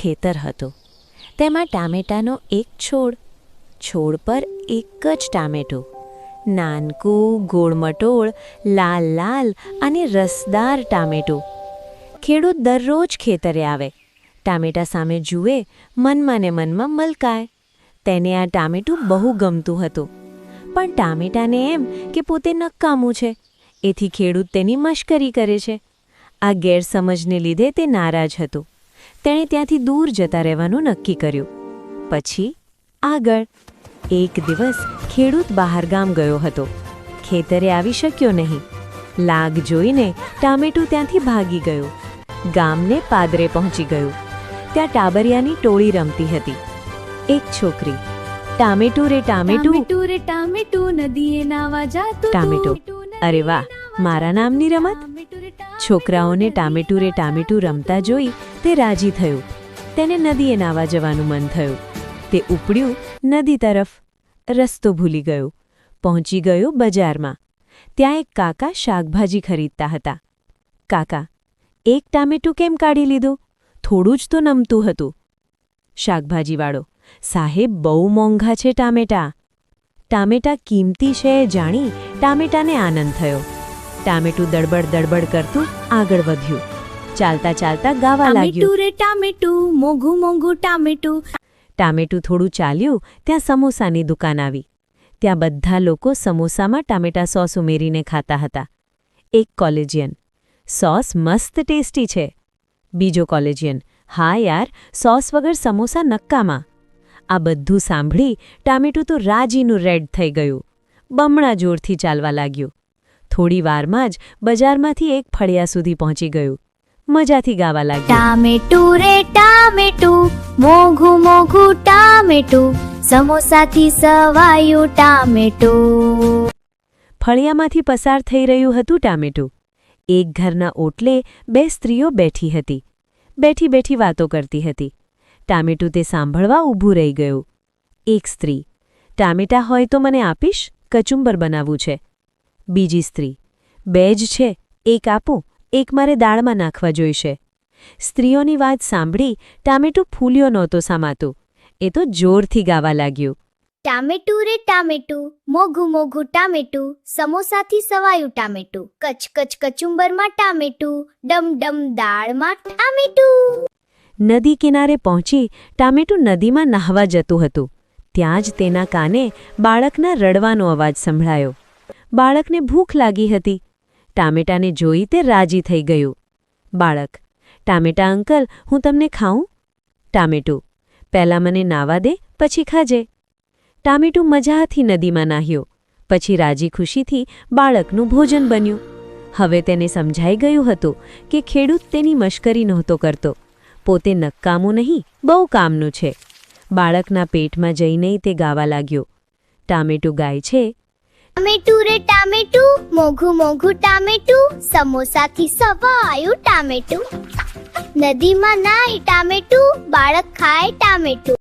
ખેતર હતું. તેમાં ટામેટાનો એક છોડ છોડ પર એક જ ટામેટું, નાનકું, ગોળમટોળ, લાલ લાલ અને રસદાર ટામેટું. ખેડૂત દરરોજ ખેતરે આવે. ટામેટા સામે જુએ, મનમાં ને મનમાં મલકાય. તેને આ ટામેટું બહુ ગમતું હતું. પણ ટામેટાને એમ કે પોતે નકામું છે. એથી ખેડૂત તેની મશ્કરી કરે છે. આ ગેરસમજને લીધે તે નારાજ હતો. તેણે ત્યાંથી દૂર જતા રહેવાનું નક્કી કર્યું. પછી આગળ એક દિવસ ખેડૂત બહારગામ ગયો હતો. ખેતરે આવી શક્યો નહીં. લાગ જોઈને ટામેટું ત્યાંથી ભાગી ગયું. ગામને પાદરે પહોંચી ગયું. ત્યાં ટાબરિયાની ટોળી રમતી હતી. એક છોકરી. ટામેટું રે ટામેટું. ટામેટું રે ટામેટું નદીએ નાવા જાતું ટામેટું. અરે વાહ, મારા નામની રમત? છોકરાઓને ટામેટું રે ટામેટું રમતા જોઈ તે રાજી થયું. તેને નદીએ નાવા જવાનું મન થયું. તે ઉપડ્યું નદી તરફ. રસ્તો ભૂલી ગયો. પહોંચી ગયો બજારમાં. ત્યાં એક કાકા શાકભાજી ખરીદતા હતા. કાકા, એક ટામેટું કેમ કાઢી લીધું? થોડું જ તો નમતું હતું. શાકભાજીવાળો, સાહેબ બહુ મોંઘા છે ટામેટા. ટામેટા કિંમતી છે જાણી ટામેટાને આનંદ થયો. ટામેટું દડબડ દડબડ કરતું આગળ વધ્યું. ચાલતા ચાલતા ગાવા લાગ્યું. ટામેટું રે ટામેટું મોઘું મોઘું ટામેટું. ટામેટું થોડું ચાલ્યું ત્યાં સમોસાની દુકાન આવી. ત્યાં બધા લોકો સમોસામાં ટામેટા સોસ ઉમેરીને ખાતા હતા. એક કોલેજિયન સોસ મસ્ત ટેસ્ટી છે. બીજો કોલેજિયન હા યાર સોસ વગર સમોસા નક્કામાં. આ બધું સાંભળી ટામેટું તો રાજીનું રેડ થઈ ગયું. બમણા જોરથી ચાલવા લાગ્યું. થોડી વારમાં જ બજારમાંથી એક ફળિયા સુધી પહોંચી ગયું. મજાથી ગાવા લાગ્યું. ટામેટું રે ટામેટું મોઘું મોઘું ટામેટું સમોસાથી સવાયું ટામેટું. ફળિયામાંથી પસાર થઈ રહ્યું હતું ટામેટું. એક ઘરના ઓટલે બે સ્ત્રીઓ બેઠી હતી. બેઠી બેઠી વાતો કરતી હતી. ટામેટું તે સાંભળવા ઊભું રહી ગયું. એક સ્ત્રી ટામેટા હોય તો મને આપીશ? કચુંબર બનાવવું છે. બીજી સ્ત્રી. બે જ છે. એક આપો એક મારે દાળમાં નાખવા જોઈશે. સ્ત્રીઓની વાત સાંભળી ટામેટું ફૂલ્યો નહોતો સામાતું. એ તો જોરથી ગાવા લાગ્યું. ટામેટું રે ટામેટું મોઘું મોઘું ટામેટું સમોસાથી સવાયું ટામેટું કચ કચ કચુંબરમાં ટામેટું ડમ ડમ દાળમાં ટામેટું. નદી કિનારે પહોંચી ટામેટું નદીમાં નહાવા જતું હતું. ત્યાં જ તેના કાને બાળકના રડવાનો અવાજ સંભળાયો. બાળકને ભૂખ લાગી હતી. ટામેટાને જોઈ તે રાજી થઈ ગયું. બાળક, ટામેટા અંકલ, હું તમને ખાઉં? ટામેટું, પહેલાં મને નાવા દે, પછી ખાજે. ટામેટું મજાથી નદીમાં નાહ્યો. પછી રાજી ખુશીથી બાળકનું ભોજન બન્યું. હવે તેને સમજાઈ ગયું હતું કે ખેડૂત તેની મશ્કરી નહોતો કરતો. પોતે નક્કામું નહીં, બહુ કામનું છે. બાળકના પેટમાં જઈને તે ગાવા લાગ્યો. ટામેટું ગાય છે ટામેટું રે ટામેટું, મોઘું મોઘું ટામેટું, સમોસાથી સવાયું ટામેટું. નદીમાં નાય ટામેટું, બાળક ખાય ટામેટું.